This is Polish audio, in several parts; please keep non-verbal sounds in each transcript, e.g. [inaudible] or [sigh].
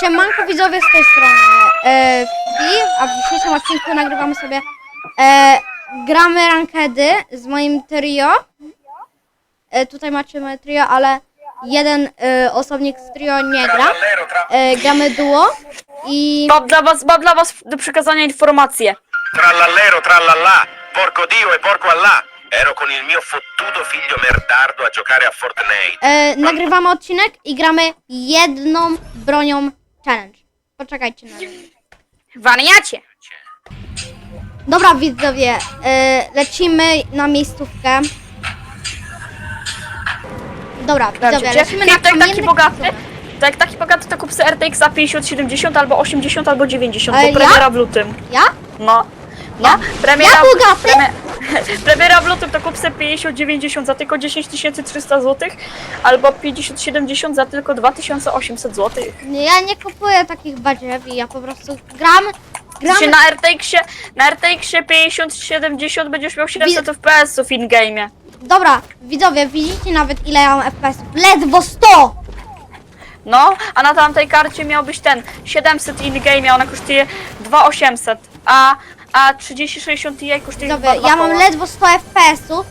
Siemanko widzowie z tej strony e, Fi, a w dzisiejszym odcinku nagrywamy sobie e, gramy rankedy z moim trio. E, tutaj macie moje trio, ale jeden e, osobnik z trio nie gra. E, gramy duo i Mam dla was, mam dla was do przekazania informację. Trallallero, trallallà, porco Dio e porco Allah. Ero con il mio fottuto figlio merdardo a giocare a Fortnite. e, nagrywamy odcinek i gramy jedną bronią challenge. Poczekajcie na mnie. Wariacie! Dobra widzowie, e, lecimy na miejscówkę. Dobra, widzowie, lecimy na Jak tak taki kamienny bogaty, to jak taki bogaty, to kup sobie RTX za 50, 70 albo 80 albo 90, Ale bo ja? premiera w lutym. Ja? No. No, premiera, Ja bogaty? [laughs] premiera w lutym to kup sobie 50, 90 za tylko 10 300 zł, albo 50, 70 za tylko 2800 zł. Nie, Ja nie kupuję takich badziewi, ja po prostu gram, gram, Czy na RTX-ie, na RTX-ie 50, 70 będziesz miał 700 FPS-ów in-game'ie. dobra, widzowie, widzicie nawet ile ja mam FPS-ów, ledwo 100! No, a na tamtej karcie miałbyś ten 700 in-game, a ona kosztuje 2800, a, a 3060 Ti kosztuje Widzowie, chyba ja mam 2 ledwo 100 FPS-ów,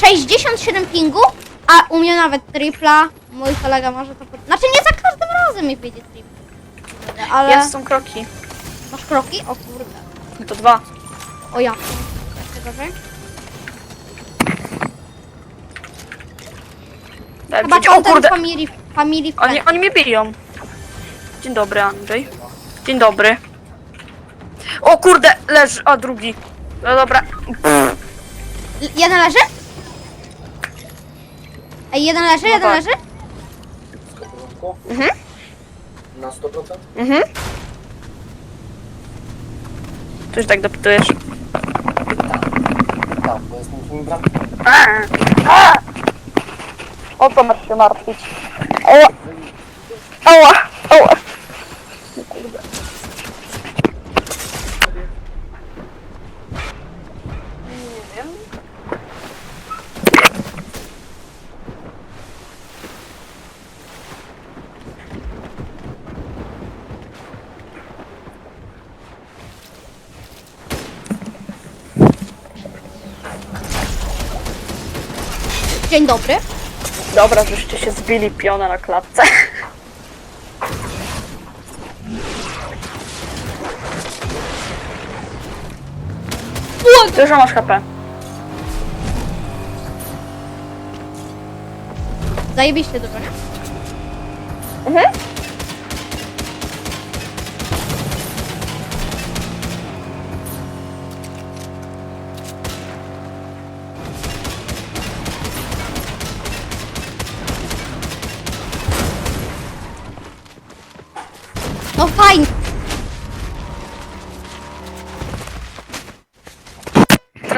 67 pingu, a u mnie nawet tripla, mój kolega może to... pod- Znaczy nie za każdym razem mi wyjdzie tripla, ale... Jest, są kroki. Masz kroki? O kurde, No to dwa. o ja. Jeszcze gorzej. Daj Chyba. O content kurde, family, family oni, oni mnie biją. Dzień dobry, Andrzej. Dzień dobry. O kurde, leży, a drugi. No dobra. Pff, Jeden leży? Ej, jeden leży, jeden tak. leży? Mhm. Na 100%? Mhm. Tu już tak dopytujesz. Tak, bo jestem twoim bratem. A, a. O to masz się martwić. Ała. Ała. Ała. Dzień dobry. Dobra, żeście się zbili piona na klatce. Dużo masz HP. Zajebiście dużo, nie? Mhm.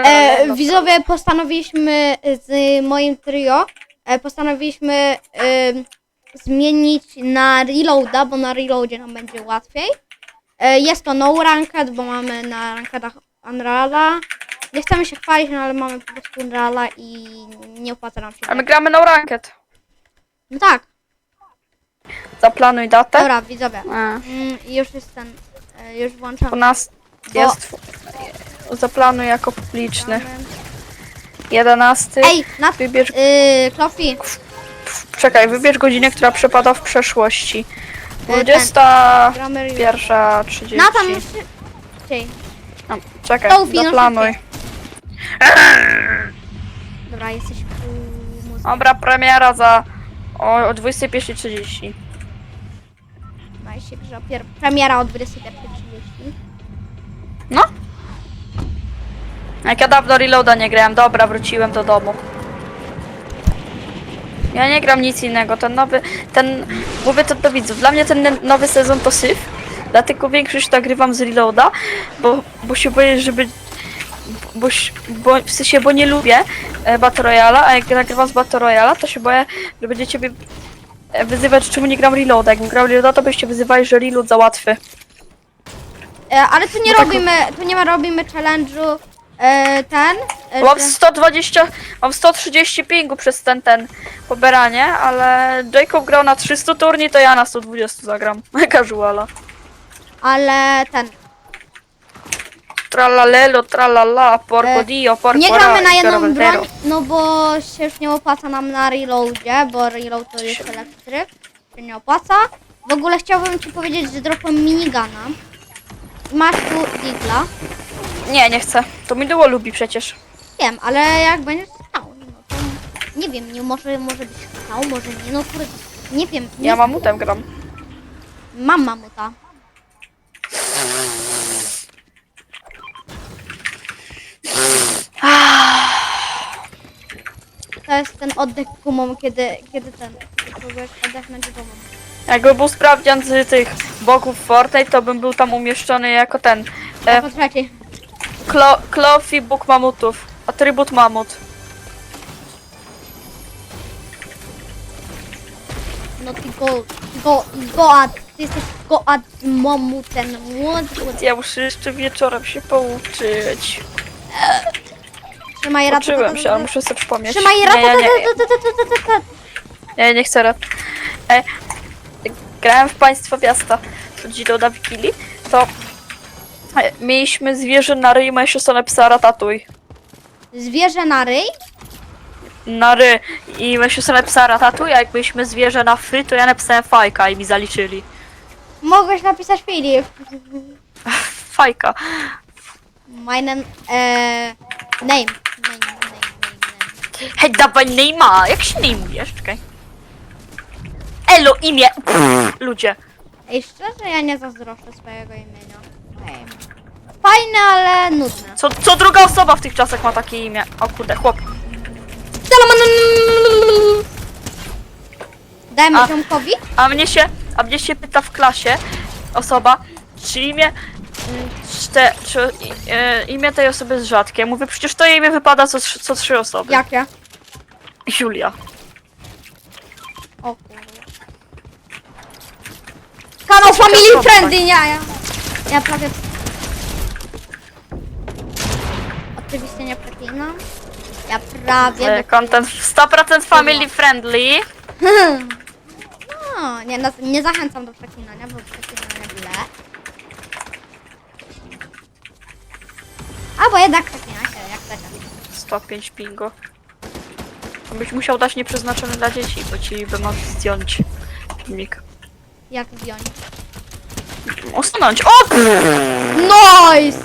E, widzowie, postanowiliśmy z moim trio, e, postanowiliśmy e, zmienić na reloada, bo na reloadzie nam będzie łatwiej. E, jest to no ranked, bo mamy na rankedach Unreala. Nie chcemy się chwalić, no ale mamy po prostu Unreala i nie opłaca nam się. A my gramy na ranket. No tak, Zaplanuj datę. dobra, widzowie. A, Mm, już jest ten, e, już włączam. u nas jest... Zaplanuj jako publiczny. 11. Ej, na Wybierz... yy, Klofi, Czekaj, wybierz godzinę, która przypada w przeszłości. ten. 21, gramy 30. Na tam jeszcze... A, Czekaj, uwinął zaplanuj. dobra, jesteś muzyki. Dobra, premiera za o, o 21.30. Maj się grze, pier... premiera o 21.30. Jak ja dawno reloada nie grałem, dobra, wróciłem do domu. Ja nie gram nic innego, ten nowy, ten, mówię to do widzów, dla mnie ten nowy sezon to syf, dlatego większość nagrywam z reloada, bo, bo się boję, żeby, bo, się- bo, w sensie, bo nie lubię e, Battle Royale'a, a jak nagrywam z Battle Royale'a, to się boję, że będziecie mnie e, wyzywać, czemu nie gram reloada, jakbym grał reloada, to byście wyzywali, że reload za łatwy. E, ale tu nie No tak- robimy, tu nie ma robimy challenge'u, E, ten. E, Mam że- 120, mam 130 pingu przez ten, ten pobieranie, ale Jacob grał na 300 turni, to ja na 120 zagram. [laughs] Casuala. ale ten. Tralalelo, tralala, porco E, dio, porco Nie gramy ra, na jedną broń, no bo się już nie opłaca nam na reloadzie, bo reload to jest lepszy tryb. Się nie opłaca. W ogóle chciałbym ci powiedzieć, że dropłem minigana. Masz tu digla. Nie, nie chcę. To mi było lubi przecież. Wiem, ale jak będziesz chciał, no to nie wiem, nie może, może byś chciał, może nie, no kurde, nie wiem. Nie Ja mamutem gram. Mam mamuta. To jest ten oddech gumą, kiedy, kiedy ten, kiedy próbujesz oddechnąć gumą. Jakby był sprawdzian z tych bogów Fortnite, to bym był tam umieszczony jako ten. E, Jako trzeci. Klo, klof i bóg mamutów. Atrybut mamut. No ty go, go, goat, ty jesteś goat mamutem, młody. Ja muszę jeszcze wieczorem się pouczyć. Trzymaj rat. Uczyłem się, ale muszę sobie przypomnieć. Trzymaj Nie, rat. nie, nie, nie, nie chcę rad. E, grałem w Państwo Miasta w Giro da Wikili, to mieliśmy zwierzę na ryj, moja siostra napisała ratatuj. Zwierzę na ryj? Na ry i moja siostra napisała ratatuj, a jak mieliśmy zwierzę na fy, to ja napisałem fajka i mi zaliczyli. Mogłeś napisać Filip. Fajka. My name, e, name. Name, name, name, name. Hej, dawaj Neymar, jak się name'ujesz? Czekaj. Elo, imię. Pff, ludzie. Ej, szczerze, ja nie zazdroszczę swojego imienia. Fajne, ale nudne. Co, co druga osoba w tych czasach ma takie imię? O kurde, chłop. Dajmy A. ziomkowi? A mnie się, a mnie się pyta w klasie osoba, czy imię, mm, czy i- e, imię tej osoby jest rzadkie. Mówię, przecież to imię wypada co, trz- co trzy osoby. Jakie? Julia. O kurde. Kanał Family. Friendly, nie, ja. Ja prawie... Oczywiście nie przeklinam. Ja prawie... Content 100% family friendly. [laughs] No, nie, na- nie zachęcam do przeklinania, bo przeklinanie źle. Albo jednak przeklinajcie, jak chcecie. 105 pingo. Byś musiał dać nieprzeznaczony dla dzieci, bo ci by mógł zdjąć filmik. Jak zdjąć. Usunąć. O! Nice!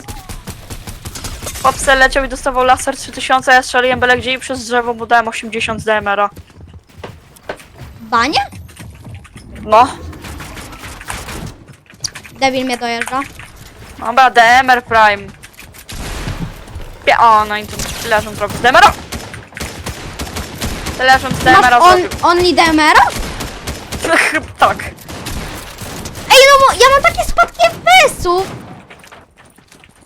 Chłopce leciał i dostawał laser 3000, ja strzeliłem byle gdzie i przez drzewo mu dałem 80 z DMR-a. Banie? No. Debil mnie dojeżdża. Dobra, DMR Prime. Pie o, no i tu leżą trochę z DMR-a. Leżą z DMR-a on, zrobił. only DMR? [laughs] tak. No ja mam takie spadki FPS-ów!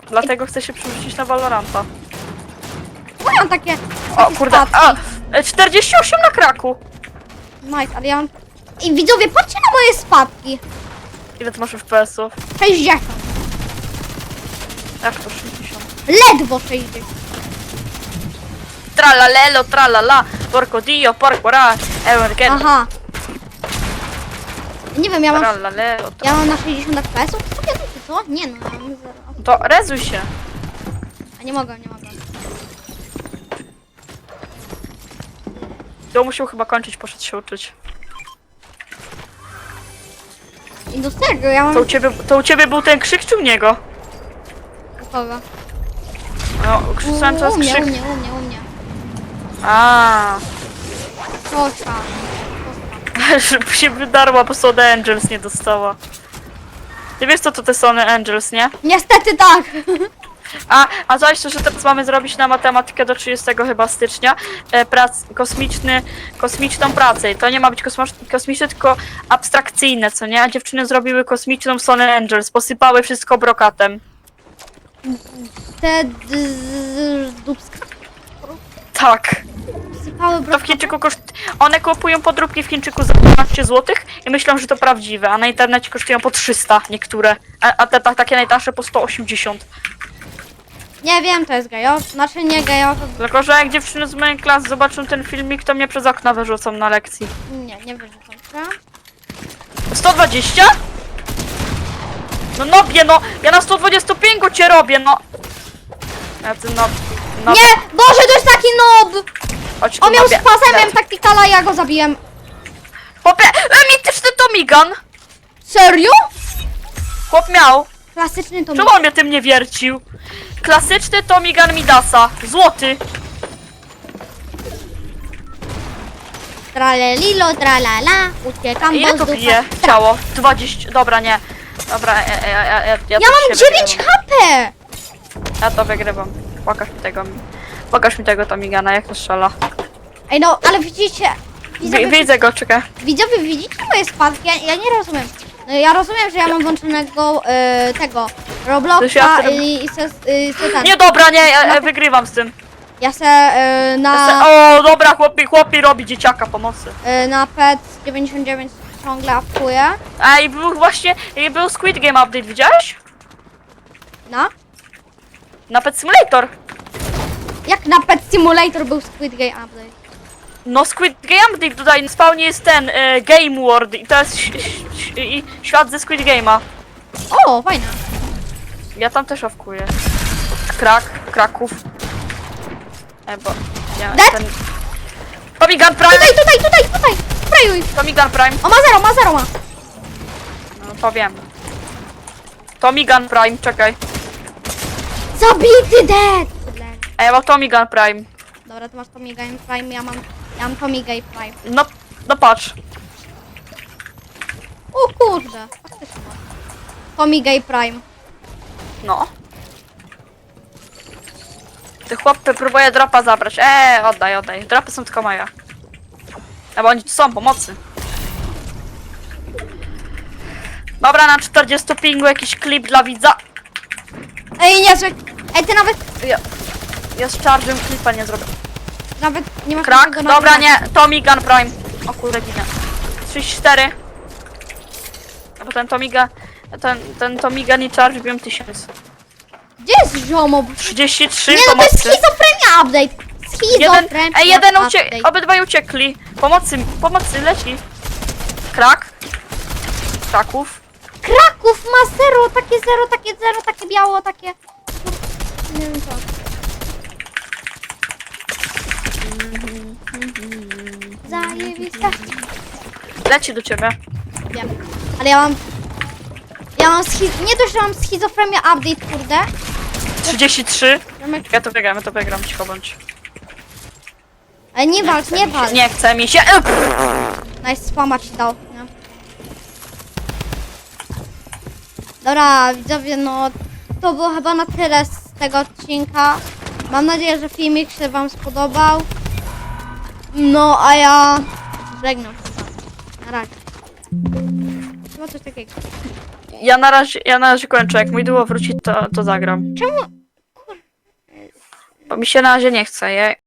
Dlatego chcę się przerzucić na Valoranta. Bo ja mam takie, O takie kurde, spadki. a! e, 48 na kraku. Nice, ale ja mam... Ej, widzowie, patrzcie na moje spadki. Ile ty masz FPS-ów? 60. Jak to 60? Ledwo 60. Tralalelo, tralala, porco dio, porco ra, emergen, Aha. Nie wiem, ja mam, tralalelo. ja mam na 60 FPS-ów? Co? Nie no, ja mam zero. To rezuj się. A nie mogę, nie mogę. To musiał chyba kończyć, poszedł się uczyć. I do tego, ja mam... To u ciebie, to u ciebie był ten krzyk czy u niego? U kogo? No, krzyczałem U, u mnie, u krzyk. mnie, u mnie, u mnie. A, Co tam? Żeby się wydarła, bo Sony Angels nie dostała. Ty wiesz co to te Sony Angels, nie? Niestety tak. A, a zaś to, że teraz mamy zrobić na matematykę do 30 chyba stycznia e, prac, kosmiczny, kosmiczną pracę. I to nie ma być kosmos- kosmiczne, tylko abstrakcyjne, co nie? A dziewczyny zrobiły kosmiczną Sony Angels, posypały wszystko brokatem. Te d- z- dubska Tak. sypały To w brokat. Chińczyku koszt... One kupują podróbki w Chińczyku za 12 zł i myślą, że to prawdziwe, a na internecie kosztują po 300 niektóre, a, a te tak, takie najtańsze po 180. Nie wiem, to jest gejowy. Znaczy nie gejowy. Tylko, że jak dziewczyny z mojej klasy zobaczą ten filmik, to mnie przez okno wyrzucą na lekcji. Nie, nie wyrzucam się. 120? No nobie, no! Ja na 125 cię robię, no! Ja ty no... no Nie! Boże, to jest taki noob! Chodź tu, On miał z taktykala, ja go zabiłem. Chłopie, mityczny Tomigan! Serio? Chłop miał. Klasyczny to Czemu on mnie tym nie wiercił? Klasyczny Tomigan Midasa. Złoty. Tralelilo, tralala, uciekam, Ile to bije ducha- ciało? 20. Dobra, nie. Dobra, ja, ja, ja, ja, ja, Ja to mam się 9 wygrywam. HP! Ja to wygrywam. Pokaż mi tego. Pokaż mi tego Tomigana, jak to strzela. Ej no, ale widzicie... Wi- Widzowie, Widzę go, czekaj. widzowie widzicie moje spadki? Ja, ja nie rozumiem. No, ja rozumiem, że ja mam włączonego e, tego Robloxa się ja wtedy- i, i se, y, se ten. Nie, dobra, nie, ja, ja wygrywam z tym. Ja se e, na, se, o, dobra, chłopi, chłopi robi dzieciaka pomocy. e, na PET 99 ciągle apuję. A i był właśnie, i był Squid Game update, widziałeś? No? Na Pet Simulator. Jak na PET Simulator był Squid Game Update. No Squid Game update tutaj na spawnie jest ten, e, Game World i to jest ś- ś- i świat ze Squid Game'a. O, fajne. Ja tam też owkuję. Krak, Kraków. E, bo... Ja, Dead? ten... Tommy Gun Prime! Tutaj, tutaj, tutaj, tutaj! Sprayuj! Tommy Gun Prime! O, ma zero, ma zero, ma! No to wiem. Tommy Gun Prime, czekaj. Zabity dead! A ja mam Tommy Gun Prime. Dobra, ty masz Tommy Game Prime, ja mam, ja mam Tommy Game Prime. No, no patrz. O kurde, faktycznie. Tommy Game Prime. No. Ty chłopy próbuje dropa zabrać. Eee, oddaj, oddaj. Dropy są tylko moje. No bo oni tu są, pomocy. Dobra, na 40 pingu jakiś klip dla widza. Ej, nie, że... Ej, ty nawet, Ja, ja z charge'em klipa nie zrobię. nawet nie masz Krak, takiego dobra, nie. Tommy Gun Prime. O kurde, ginę. 34. A potem Tomiga, ten, ten Tomiga nie charge biłem 1000. Gdzie jest ziomo? 33 Nie, no to pomocy. jest schizofrenia update! Jeden, Schizofrenia ej, jeden update. uciekł, obydwaj uciekli. Pomocy, pomocy, leci. Krak. Kraków. Kraków ma zero, takie zero, takie zero, takie biało, takie... Nie wiem co. Zajebista. Leci do ciebie. Wiem. Ale ja mam... Ja mam schiz... Nie dość, że mam schizofrenię update, kurde. 33. Ziomek- Ja to wygram, ja to wygram, cicho bądź. Ale nie walcz, nie walcz. Nie chce mi się. E, pff. Nice spama ci dał, nie? Dobra, widzowie, no to było chyba na tyle z tego odcinka. Mam nadzieję, że filmik się wam spodobał. No, a ja żegnam się z wami. Na razie. Chyba coś takiego. Ja na razie, ja na razie kończę. Jak mój duo wróci, to, to zagram. Czemu? Bo mi się na razie nie chce. Ja,